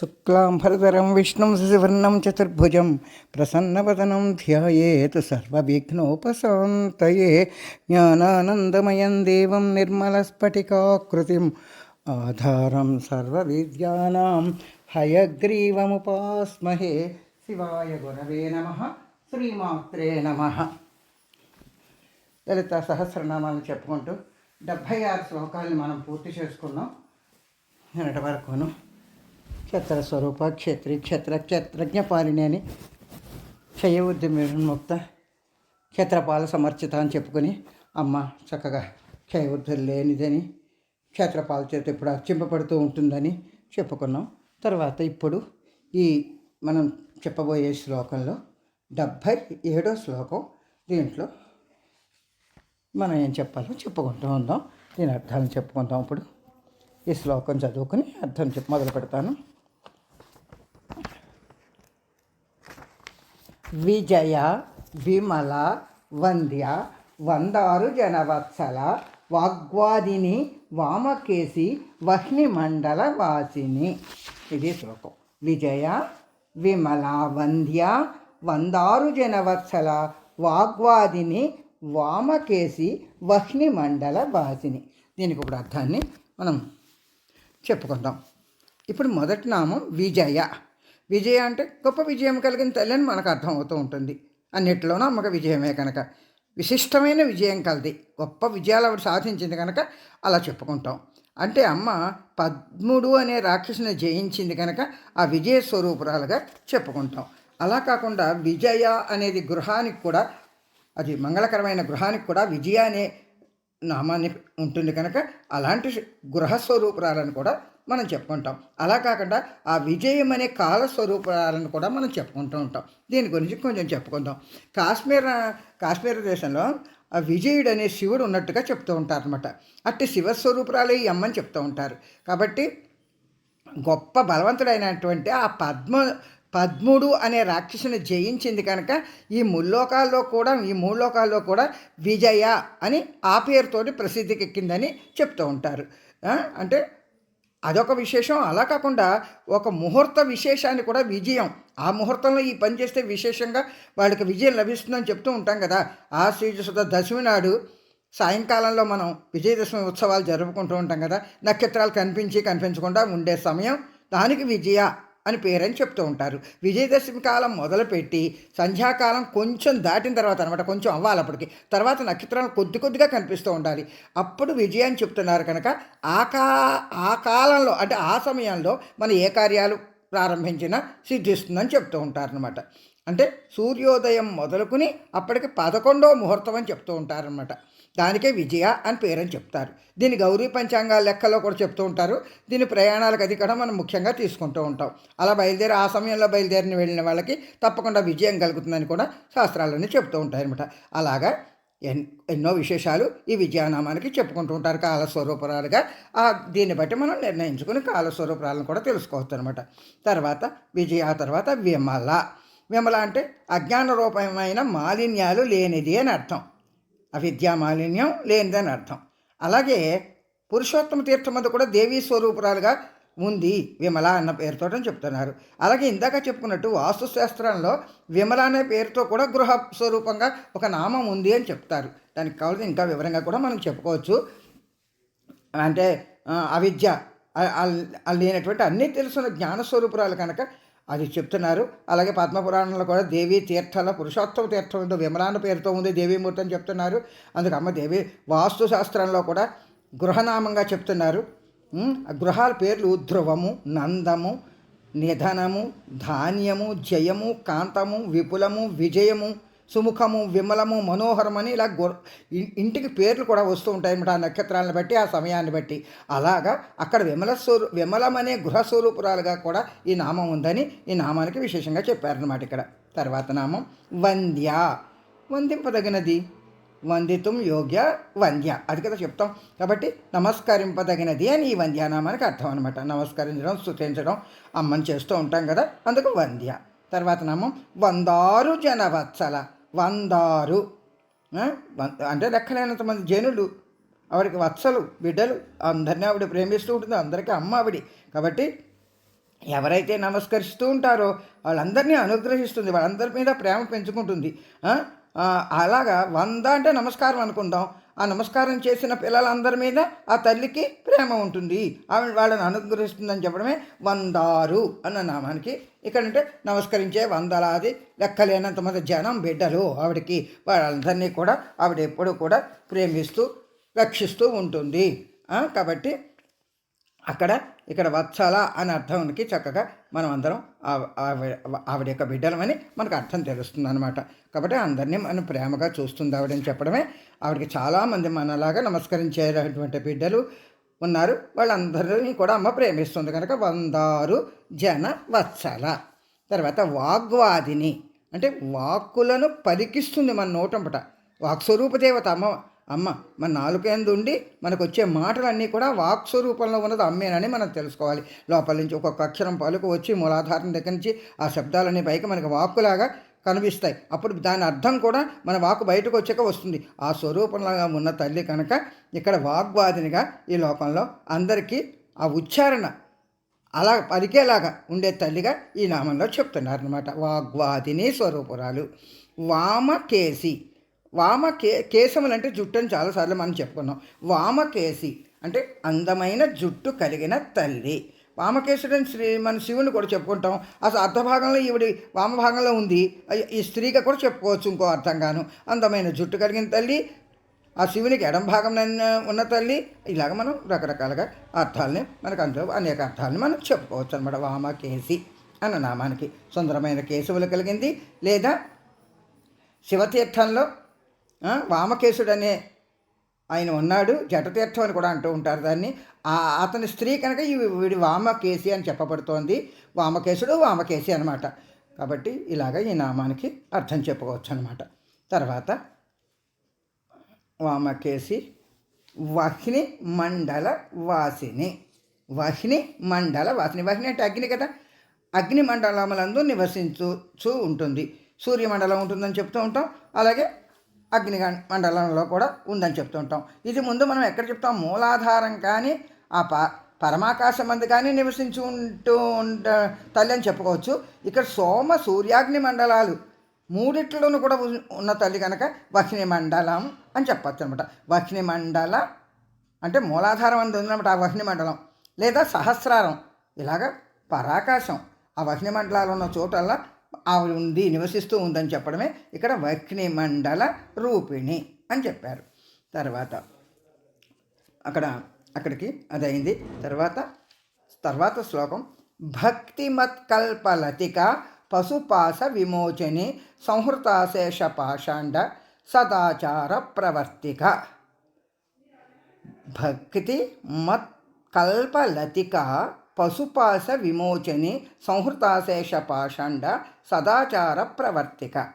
శుక్లాంబరధరం విష్ణుం శశివర్ణం చతుర్భుజం ప్రసన్నవదనం ధ్యాయేత్ సర్వవిఘ్నోపశాంతయే. జ్ఞానానందమయం దేవం నిర్మలస్ఫటికాకృతిం ఆధారం సర్వవిద్యానాం హయగ్రీవముపాస్మహే. శివాయ గురవే నమ. శ్రీమాత్రే నమ. లలిత సహస్రనామాలను చెప్పుకుంటూ డెబ్భై ఆరు శ్లోకాలను మనం పూర్తి చేసుకున్నాం నిన్నటి వరకును. క్షత్ర స్వరూప క్షత్రి క్షత్ర క్షత్రజ్ఞ పాలిని అని క్షయవృద్ధి ముక్త క్షత్రపాల సమర్చిత అని చెప్పుకొని అమ్మ చక్కగా క్షయవృద్ధి లేనిదని క్షేత్రపాల చేత ఇప్పుడు అర్చింపబడుతూ ఉంటుందని చెప్పుకున్నాం. తర్వాత ఇప్పుడు ఈ మనం చెప్పబోయే శ్లోకంలో డెబ్భై ఏడో శ్లోకం దీంట్లో మనం ఏం చెప్పాలో చెప్పుకుంటూ ఉందాం. దీని అర్థాలను చెప్పుకుందాం ఇప్పుడు. ఈ శ్లోకం చదువుకుని అర్థం చెప్పి మొదలు పెడతాను విజయ విమల వంద్య వందారు జనవత్సల వాగ్వాదిని వామకేసి వహ్నిమండల వాసిని. ఇది శ్లోకం. విజయ విమల వంద్య వందారు జనవత్సల వాగ్వాదిని వామకేసి వహ్నిమండల వాసిని. దీనికి ఒక అర్థాన్ని మనం చెప్పుకుందాం. ఇప్పుడు మొదటి నామం విజయ. విజయ అంటే గొప్ప విజయం కలిగిన తల్లి అని మనకు అర్థమవుతూ ఉంటుంది. అన్నిట్లోనూ అమ్మక విజయమే కనుక. విశిష్టమైన విజయం కలది. గొప్ప విజయాలు ఆవిడ సాధించింది కనుక అలా చెప్పుకుంటాం. అంటే అమ్మ పద్ముడు అనే రాక్షసుని జయించింది కనుక ఆ విజయ స్వరూపురాలుగా చెప్పుకుంటాం. అలా కాకుండా విజయ అనేది గృహానికి కూడా అది మంగళకరమైన గృహానికి కూడా విజయ అనే నామాన్ని ఉంటుంది కనుక అలాంటి గృహస్వరూపురాలను కూడా మనం చెప్పుకుంటాం. అలా కాకుండా ఆ విజయం అనే కాల స్వరూపాలను కూడా మనం చెప్పుకుంటూ ఉంటాం. దీని గురించి కొంచెం చెప్పుకుందాం. కాశ్మీర్ కాశ్మీర్ దేశంలో ఆ విజయుడు అనే శివుడు ఉన్నట్టుగా చెప్తూ ఉంటారు అనమాట అట్టి శివస్వరూపురాలు ఈ అమ్మని చెప్తూ ఉంటారు. కాబట్టి గొప్ప బలవంతుడైనటువంటి ఆ పద్మ పద్ముడు అనే రాక్షసుని జయించింది కనుక ఈ ముల్లోకాల్లో కూడా ఈ మూలోకాల్లో కూడా విజయ అని ఆ పేరుతోటి ప్రసిద్ధికి ఎక్కిందని చెప్తూ ఉంటారు. అంటే అదొక విశేషం. అలా కాకుండా ఒక ముహూర్త విశేషాన్ని కూడా విజయం. ఆ ముహూర్తంలో ఈ పని చేస్తే విశేషంగా వాళ్ళకి విజయం లభిస్తుందని చెప్తూ ఉంటాం కదా. ఆ శ్రీజసుధ దశమి నాడు సాయంకాలంలో మనం విజయదశమి ఉత్సవాలు జరుపుకుంటూ ఉంటాం కదా. నక్షత్రాలు కనిపించి కనిపించకుండా ఉండే సమయం దానికి విజయ అని పేరని చెప్తూ ఉంటారు. విజయదశమి కాలం మొదలుపెట్టి సంధ్యాకాలం కొంచెం దాటిన తర్వాత అనమాట కొంచెం అవ్వాలి అప్పటికి తర్వాత నక్షత్రాలు కొద్ది కొద్దిగా కనిపిస్తూ ఉండాలి. అప్పుడు విజయాన్ని చెప్తున్నారు కనుక ఆ కా ఆ కాలంలో అంటే ఆ సమయంలో మన ఏ కార్యాలు ప్రారంభించినా సిద్ధిస్తుందని చెప్తూ ఉంటారనమాట అంటే సూర్యోదయం మొదలుకుని అప్పటికి పదకొండవ ముహూర్తం అని చెప్తూ ఉంటారనమాట దానికే విజయ అని పేరని చెప్తారు. దీని గౌరీ పంచాంగాల లెక్కలో కూడా చెప్తూ ఉంటారు. దీని ప్రయాణాలకు అది కూడా మనం ముఖ్యంగా తీసుకుంటూ ఉంటాం. అలా బయలుదేరి ఆ సమయంలో బయలుదేరిన వెళ్ళిన వాళ్ళకి తప్పకుండా విజయం కలుగుతుందని కూడా శాస్త్రాలన్నీ చెప్తూ ఉంటాయన్నమాట. అలాగా ఎన్ ఎన్నో విశేషాలు ఈ విజయనామానికి చెప్పుకుంటూ ఉంటారు కాలస్వరూపురాలుగా. ఆ దీన్ని బట్టి మనం నిర్ణయించుకుని కాలస్వరూపురాలను కూడా తెలుసుకోవచ్చు అనమాట తర్వాత విజయ తర్వాత విమల. విమల అంటే అజ్ఞాన రూపమైన మాలిన్యాలు లేనిది అని అర్థం. అవిద్యా మాలిన్యం లేనిదని అర్థం. అలాగే పురుషోత్తమ తీర్థం మీద కూడా దేవీ స్వరూపురాలుగా ఉంది విమల అన్న పేరుతో చెప్తున్నారు. అలాగే ఇందాక చెప్పుకున్నట్టు వాస్తుశాస్త్రంలో విమల అనే పేరుతో కూడా గృహ స్వరూపంగా ఒక నామం ఉంది అని చెప్తారు. దానికి కావాల్సిన ఇంకా వివరంగా కూడా మనం చెప్పుకోవచ్చు. అంటే అవిద్య లేనటువంటి అన్నీ తెలుసున్న జ్ఞానస్వరూపురాలు కనుక అది చెప్తున్నారు. అలాగే పద్మపురాణంలో కూడా దేవీ తీర్థాల పురుషోత్తమ తీర్థం ఉందో విమలాన పేరుతో ఉంది దేవీమూర్తి అని చెప్తున్నారు. అందుకు అమ్మ దేవి వాస్తు శాస్త్రంలో కూడా గృహనామంగా చెప్తున్నారు. గృహాల పేర్లు ధ్రువము నందము నిధనము ధాన్యము జయము కాంతము విపులము విజయము సుముఖము విమలము మనోహరమని ఇలా గు ఇంటికి పేర్లు కూడా వస్తూ ఉంటాయన్నమాట ఆ నక్షత్రాలను బట్టి ఆ సమయాన్ని బట్టి. అలాగా అక్కడ విమల స్వరూ విమలమనే గృహ స్వరూపురాలుగా కూడా ఈ నామం ఉందని ఈ నామానికి విశేషంగా చెప్పారనమాట ఇక్కడ. తర్వాత నామం వంద్య. వందింపదగినది. వందితం యోగ్య వంద్య. అది కదా చెప్తాం. కాబట్టి నమస్కరింపదగినది అని ఈ వంద్యానామానికి అర్థం అనమాట నమస్కరించడం స్థుతించడం అమ్మని చేస్తూ ఉంటాం కదా అందుకు వంద్య. తర్వాత నామం వందారు జనవత్సల వందారు. అంటే లెక్కలేనంత మంది జనులు ఆవిడకి వత్సలు బిడ్డలు అందరినీ ఆవిడ ప్రేమిస్తూ ఉంటుంది అందరికీ అమ్మ ఆవిడి. కాబట్టి ఎవరైతే నమస్కరిస్తూ ఉంటారో వాళ్ళందరినీ అనుగ్రహిస్తుంది వాళ్ళందరి మీద ప్రేమ పెంచుకుంటుంది. అలాగా వంద అంటే నమస్కారం అనుకుందాం. ఆ నమస్కారం చేసిన పిల్లలందరి మీద ఆ తల్లికి ప్రేమ ఉంటుంది. ఆమె వాళ్ళని అనుగ్రహిస్తుందని చెప్పడమే వందారు అన్న నామానికి. ఇక్కడంటే నమస్కరించే వందలాది లెక్కలేనంత మంది జనం బిడ్డలు ఆవిడకి. వాళ్ళందరినీ కూడా ఆవిడ ఎప్పుడూ కూడా ప్రేమిస్తూ రక్షిస్తూ ఉంటుంది. కాబట్టి అక్కడ ఇక్కడ వత్సల అని అర్థంకి చక్కగా మనం అందరం ఆవిడ యొక్క బిడ్డలమని మనకు అర్థం తెలుస్తుంది అనమాట కాబట్టి అందరినీ మనం ప్రేమగా చూస్తుంది ఆవిడని చెప్పడమే. ఆవిడకి చాలామంది మనలాగా నమస్కరించేటటువంటి బిడ్డలు ఉన్నారు. వాళ్ళందరినీ కూడా అమ్మ ప్రేమిస్తుంది కనుక వందారు జన వత్సల. తర్వాత వాగ్వాదిని. అంటే వాక్కులను పలికిస్తుంది మన నోటంపట. వాక్స్వరూప దేవత అమ్మ అమ్మ మన నాలుకేందు ఉండి మనకు వచ్చే మాటలన్నీ కూడా వాక్ స్వరూపంలో ఉన్నది అమ్మేనని మనం తెలుసుకోవాలి. లోపల నుంచి ఒక్కొక్క అక్షరం పలుకు వచ్చి మూలాధారం దగ్గర నుంచి ఆ శబ్దాలన్నీ పైకి మనకి వాక్కులాగా కనిపిస్తాయి. అప్పుడు దాని అర్థం కూడా మన వాక్కు బయటకు వచ్చాక వస్తుంది. ఆ స్వరూపంలాగా ఉన్న తల్లి కనుక ఇక్కడ వాగ్వాదినిగా ఈ లోకంలో అందరికీ ఆ ఉచ్చారణ అలా పలికేలాగా ఉండే తల్లిగా ఈ నామంలో చెప్తున్నారనమాట వాగ్వాదిని స్వరూపురాలు. వామకేసి. వామ కే కేశములు అంటే జుట్టు అని చాలాసార్లు మనం చెప్పుకున్నాం. వామకేసి అంటే అందమైన జుట్టు కలిగిన తల్లి. వామకేశుడని శ్రీ మన శివుని కూడా చెప్పుకుంటాం. అసలు అర్ధభాగంలో ఈవిడి వామభాగంలో ఉంది. ఈ స్త్రీగా కూడా చెప్పుకోవచ్చు ఇంకో అర్థంగాను. అందమైన జుట్టు కలిగిన తల్లి ఆ శివునికి ఎడం భాగం ఉన్న తల్లి ఇలాగ మనం రకరకాలుగా అర్థాలని మనకు అందులో అనేక అర్థాలని మనం చెప్పుకోవచ్చు అనమాట వామకేసి అన్న నామానికి. సుందరమైన కేశవులు కలిగింది. లేదా శివతీర్థంలో వామకేశుడనే వామకేశుడు అనే ఆయన ఉన్నాడు జటతీర్థం అని కూడా అంటూ ఉంటారు దాన్ని. అతని స్త్రీ కనుక ఈ వీడి వామకేసి అని చెప్పబడుతోంది. వామకేశుడు వామకేసి అనమాట కాబట్టి ఇలాగ ఈ నామానికి అర్థం చెప్పుకోవచ్చు అనమాట తర్వాత వామకేసి వహ్ని మండల వాసిని. వహ్ని మండల వాసిని. వహ్ని అంటే అగ్ని కదా? అగ్ని మండలములందు నివసించు ఉంటుంది. సూర్యమండలం ఉంటుందని చెప్తూ ఉంటాం. అలాగే అగ్ని మండలంలో కూడా ఉందని చెప్తుంటాం. ఇది ముందు మనం ఎక్కడ చెప్తాం? మూలాధారం కానీ ఆ ప పరమాకాశం మంది కానీ నివసించి ఉంటూ ఉంట తల్లి అని చెప్పుకోవచ్చు. ఇక్కడ సోమ సూర్యాగ్ని మండలాలు మూడిట్లోనూ కూడా ఉన్న తల్లి కనుక వహ్ని మండలం అని చెప్పచ్చు అనమాట వహ్ని మండల అంటే మూలాధారం అందు ఉందన్నమాట ఆ వహ్ని మండలం. లేదా సహస్రారం. ఇలాగ పరాకాశం. ఆ వహ్ని మండలాలు ఉన్న చోటల్లా ఆవిడ ఉంది నివసిస్తూ ఉందని చెప్పడమే ఇక్కడ వక్ని మండల రూపిణి అని చెప్పారు. తర్వాత అక్కడ అక్కడికి అదైంది తర్వాత తర్వాత శ్లోకం. భక్తిమత్కల్పలతిక పశుపాస విమోచని సంహృతాశేష పాషాండ సదాచార ప్రవర్తిక. భక్తి మత్ కల్పలతిక పశుపాశ విమోచని సంహృతాశేష పాషండ సదాచార ప్రవర్తిక.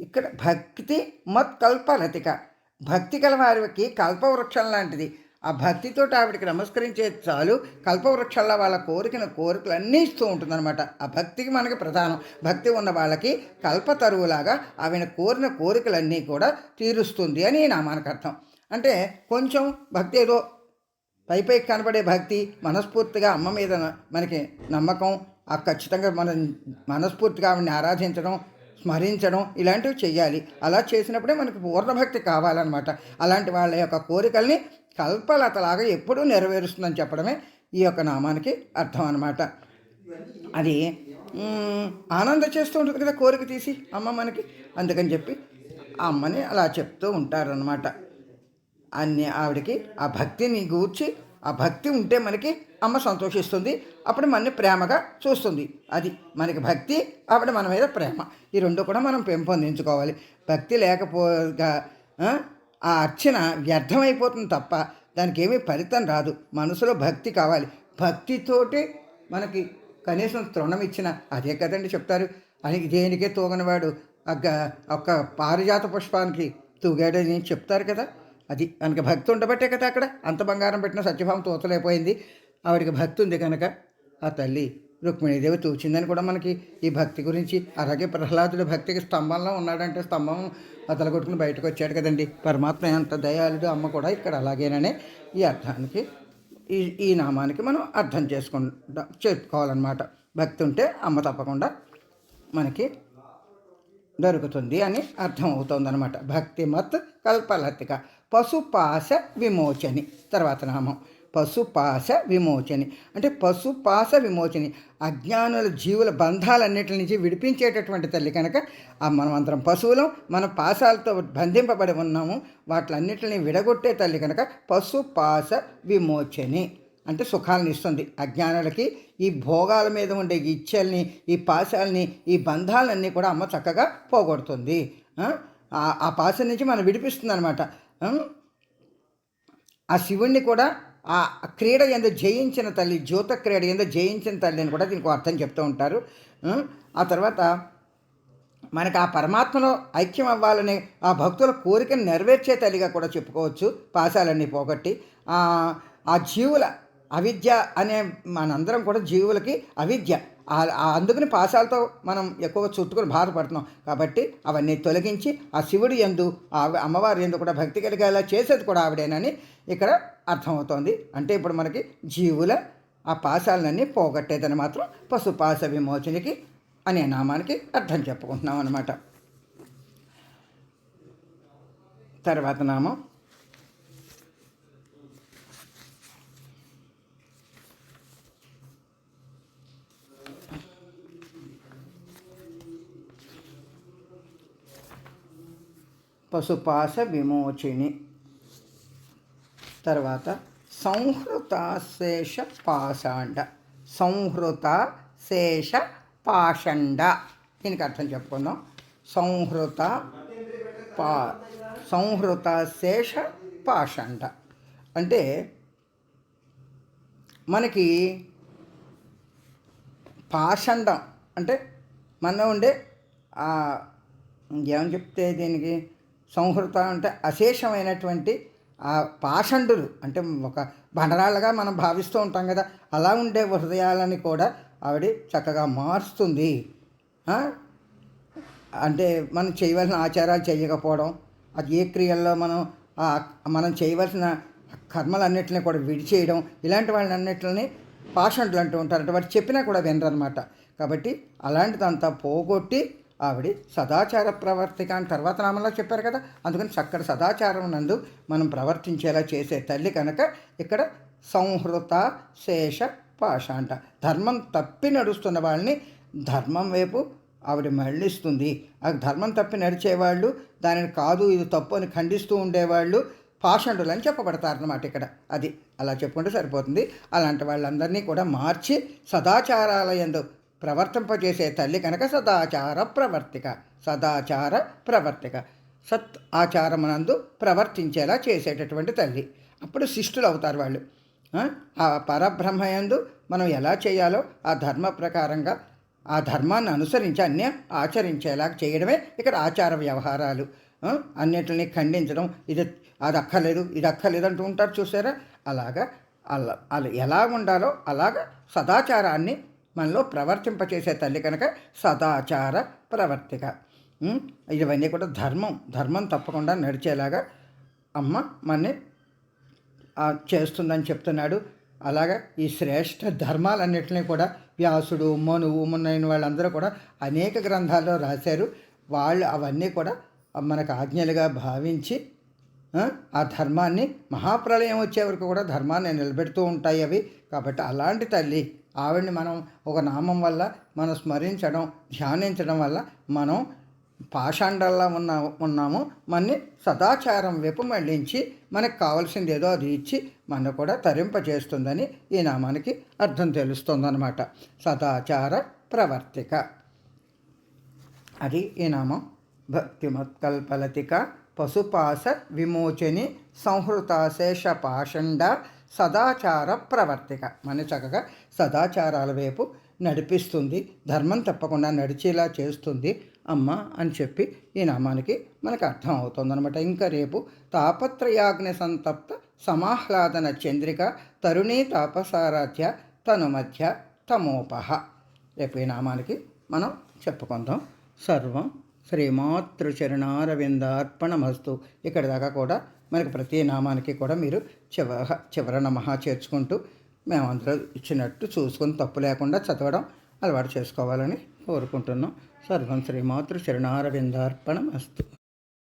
ఇక్కడ భక్తి మత్ కల్పలతిక. భక్తి గల వారికి కల్పవృక్షం లాంటిది. ఆ భక్తితో ఆవిడకి నమస్కరించే చాలు కల్పవృక్షంలో వాళ్ళ కోరికన కోరికలు అన్నీ ఇస్తూ ఉంటుందన్నమాట. ఆ భక్తికి మనకి ప్రధానం. భక్తి ఉన్న వాళ్ళకి కల్పతరువులాగా ఆవిడ కోరిన కోరికలన్నీ కూడా తీరుస్తుంది అని నా మనకు అర్థం అంటే కొంచెం భక్తి ఏదో పై పైకి కనబడే భక్తి మనస్ఫూర్తిగా అమ్మ మీద మనకి నమ్మకం ఆ ఖచ్చితంగా మనం మనస్ఫూర్తిగా ఆవిడని ఆరాధించడం స్మరించడం ఇలాంటివి చేయాలి అలా చేసినప్పుడే మనకు పూర్ణభక్తి కావాలన్నమాట. అలాంటి వాళ్ళ యొక్క కోరికల్ని కల్పలతలాగా ఎప్పుడూ నెరవేరుస్తుందని చెప్పడమే ఈ యొక్క నామానికి అర్థం అనమాట అది ఆనంద చేస్తూ ఉంటుంది కదా కోరిక తీసి అమ్మ మనకి. అందుకని చెప్పి ఆ అమ్మని అలా చెప్తూ ఉంటారనమాట అన్ని ఆవిడకి ఆ భక్తిని గూర్చి ఆ భక్తి ఉంటే మనకి అమ్మ సంతోషిస్తుంది అప్పుడు మనని ప్రేమగా చూస్తుంది. అది మనకి భక్తి ఆవిడ మన మీద ప్రేమ. ఈ రెండు కూడా మనం పెంపొందించుకోవాలి. భక్తి లేకపోగా ఆ, అర్చన వ్యర్థమైపోతుంది తప్ప దానికి ఏమీ ఫలితం రాదు. మనసులో భక్తి కావాలి. భక్తితోటి మనకి కనీసం తృణం ఇచ్చిన అదే కదండి చెప్తారు. అని దేనికే తూగనివాడు? ఒక ఒక పారిజాత పుష్పానికి తూగాడని చెప్తారు కదా. అది కనుక భక్తి ఉండబట్టే కదా అక్కడ. అంత బంగారం పెట్టిన సత్యభావం తోతలైపోయింది ఆవిడికి భక్తి ఉంది కనుక ఆ తల్లి రుక్మిణీదేవి చూచిందని కూడా మనకి ఈ భక్తి గురించి అలాగే ప్రహ్లాదుడు భక్తికి స్తంభంలో ఉన్నాడంటే స్తంభం అతలగొట్టుకుని బయటకు వచ్చాడు కదండి. పరమాత్మ ఎంత దయాళుడు అమ్మ కూడా ఇక్కడ అలాగేననే ఈ అర్థానికి ఈ ఈ నామానికి మనం అర్థం చేసుకుంటా చెప్పుకోవాలన్నమాట భక్తి ఉంటే అమ్మ తప్పకుండా మనకి దొరుకుతుంది అని అర్థం అవుతుంది అనమాట భక్తిమత్ కల్పలతిక. పశుపాశ విమోచని. తర్వాత నామం. పశుపాశ విమోచని. అంటే పశుపాశ విమోచని. అజ్ఞానుల జీవుల బంధాలన్నిటి నుంచి విడిపించేటటువంటి తల్లి కనుక ఆ మనం అందరం పశువులం మన పాశాలతో బంధింపబడి ఉన్నాము. వాటిలన్నిటిని విడగొట్టే తల్లి కనుక పశుపాశ విమోచని. అంటే సుఖాలను ఇస్తుంది. అజ్ఞానులకి ఈ భోగాల మీద ఉండే ఈ ఇచ్చల్ని ఈ పాశాలని ఈ బంధాలన్నీ కూడా అమ్మ చక్కగా పోగొడుతుంది. ఆ? పాశ ఆ పాశం నుంచి మనం విడిపిస్తుంది అనమాట ఆ? శివుణ్ణి కూడా ఆ క్రీడ ఎందు జయించిన తల్లి జ్యోత క్రీడ ఎందు జయించిన తల్లి అని కూడా దీనికి అర్థం చెప్తూ ఉంటారు. ఆ? తర్వాత మనకు ఆ పరమాత్మలో ఐక్యం అవ్వాలని ఆ భక్తుల కోరికను నెరవేర్చే తల్లిగా కూడా చెప్పుకోవచ్చు పాశాలన్నీ పోగొట్టి. ఆ జీవుల అవిద్య అనే మనందరం కూడా జీవులకి అవిద్య. అందుకని పాశాలతో మనం ఎక్కువ చుట్టుకుని బాధపడుతున్నాం. కాబట్టి అవన్నీ తొలగించి ఆ శివుడు ఎందు ఆ అమ్మవారి ఎందు కూడా భక్తి కలిగేలా చేసేది కూడా ఆవిడేనని ఇక్కడ అర్థమవుతోంది. అంటే ఇప్పుడు మనకి జీవుల ఆ పాశాలన్నీ పోగొట్టేదని మాత్రం పశుపాశ విమోచనకి అనే నామానికి అర్థం చెప్పుకుంటున్నాం అనమాట తర్వాత నామం పశుపాశ విమోచిని తర్వాత సంహృతాశేష పాషాండ సంహృత శేష పాషండ దీనికి అర్థం చెప్పుకుందాం. సంహృత పా సంహృత శేష పాషండ అంటే మనకి పాషండం అంటే మన ఉండే ఏమని చెప్తే దీనికి? సంహృత అంటే అశేషమైనటువంటి ఆ పాషండులు. అంటే ఒక బండరాళ్ళగా మనం భావిస్తూ ఉంటాం కదా అలా ఉండే హృదయాలని కూడా ఆవిడ చక్కగా మారుస్తుంది. అంటే మనం చేయవలసిన ఆచారాలు చేయకపోవడం అది ఏ క్రియల్లో మనం ఆ మనం చేయవలసిన కర్మలన్నింటినీ కూడా విడిచేయడం ఇలాంటి వాళ్ళన్నింటిని పాషండులు అంటూ ఉంటారు అంటే వాటి చెప్పినా కూడా వినరనమాట కాబట్టి అలాంటిదంతా పోగొట్టి ఆవిడ సదాచార ప్రవర్తిక అని తర్వాత నామంలో చెప్పారు కదా. అందుకని చక్కటి సదాచారం నందు మనం ప్రవర్తించేలా చేసే తల్లి కనుక ఇక్కడ సంహృత శేష పాష అంట. ధర్మం తప్పి నడుస్తున్న వాళ్ళని ధర్మం వైపు ఆవిడ మళ్ళిస్తుంది. ఆ ధర్మం తప్పి నడిచేవాళ్ళు దానిని కాదు ఇది తప్పు అని ఖండిస్తూ ఉండేవాళ్ళు పాషండులు అని చెప్పబడతారన్నమాట ఇక్కడ. అది అలా చెప్పుకుంటే సరిపోతుంది. అలాంటి వాళ్ళందరినీ కూడా మార్చి సదాచారాలయందు ప్రవర్తింపజేసే తల్లి కనుక సదాచార ప్రవర్తిక సదాచార ప్రవర్తిక సత్ ఆచారమునందు ప్రవర్తించేలా చేసేటటువంటి తల్లి అప్పుడు శిష్టులు అవుతారు వాళ్ళు ఆ? పరబ్రహ్మయందు మనం ఎలా చేయాలో ఆ ధర్మ ప్రకారంగా ఆ ధర్మాన్ని అనుసరించి అన్నీ ఆచరించేలా చేయడమే ఇక్కడ ఆచార వ్యవహారాలు ఆ? అన్నిటిని ఖండించడం ఇది అది అక్కర్లేదు ఇది అక్కర్లేదు అంటూ ఉంటారు చూసారా అలాగా అలా అలా ఎలా ఉండాలో అలాగ సదాచారాన్ని మనలో ప్రవర్తింపచేసే తల్లి కనుక సదాచార ప్రవర్తిక. ఇవన్నీ కూడా ధర్మం. ధర్మం తప్పకుండా నడిచేలాగా అమ్మ మనని చేస్తుందని చెప్తున్నాడు. అలాగా ఈ శ్రేష్ఠ ధర్మాలన్నింటినీ కూడా వ్యాసుడు మనువు మొన్నైన వాళ్ళందరూ కూడా అనేక గ్రంథాల్లో రాశారు. వాళ్ళు అవన్నీ కూడా మనకు ఆజ్ఞలుగా భావించి ఆ, ఆ ధర్మాన్ని మహాప్రళయం వచ్చే వరకు కూడా ధర్మాన్ని నిలబెడుతూ ఉంటాయి అవి. కాబట్టి అలాంటి తల్లి ఆవిడ్ని మనం ఒక నామం వల్ల మనం స్మరించడం ధ్యానించడం వల్ల మనం పాషాండల్లా ఉన్న ఉన్నాము. మనని సదాచారం వైపు మళ్ళించి మనకు కావాల్సింది ఏదో అది ఇచ్చి మన కూడా తరింపజేస్తుందని ఈ నామానికి అర్థం తెలుస్తుందన్నమాట. సదాచార ప్రవర్తిక. అది ఈ నామం. భక్తిమత్కల్పలతిక పశుపాశ విమోచని సంహృతాశేష పాషండ సదాచార ప్రవర్తిక మన చక్కగా సదాచారాల వైపు నడిపిస్తుంది. ధర్మం తప్పకుండా నడిచేలా చేస్తుంది. అమ్మ అని చెప్పి ఈ నామానికి మనకు అర్థం అవుతుంది అనమాట ఇంకా రేపు తాపత్రయాగ్ని సంతప్త సమాహ్లాదన చంద్రిక తరుణీ తాపసారాధ్య తను మధ్య తమోపహ. రేపు ఈ నామానికి మనం చెప్పుకుందాం. సర్వం శ్రీమాతృచరణారవిందార్పణమస్తు ఇక్కడ దాకా కూడా మనకు ప్రతి నామానికి కూడా మీరు చివర చివర నమహ చేర్చుకుంటూ మేమందరూ ఇచ్చినట్టు చూసుకొని తప్పు లేకుండా చదవడం అలవాటు చేసుకోవాలని కోరుకుంటున్నాం. సర్వం శ్రీమాతృ చరణారవిందార్పణం అస్తు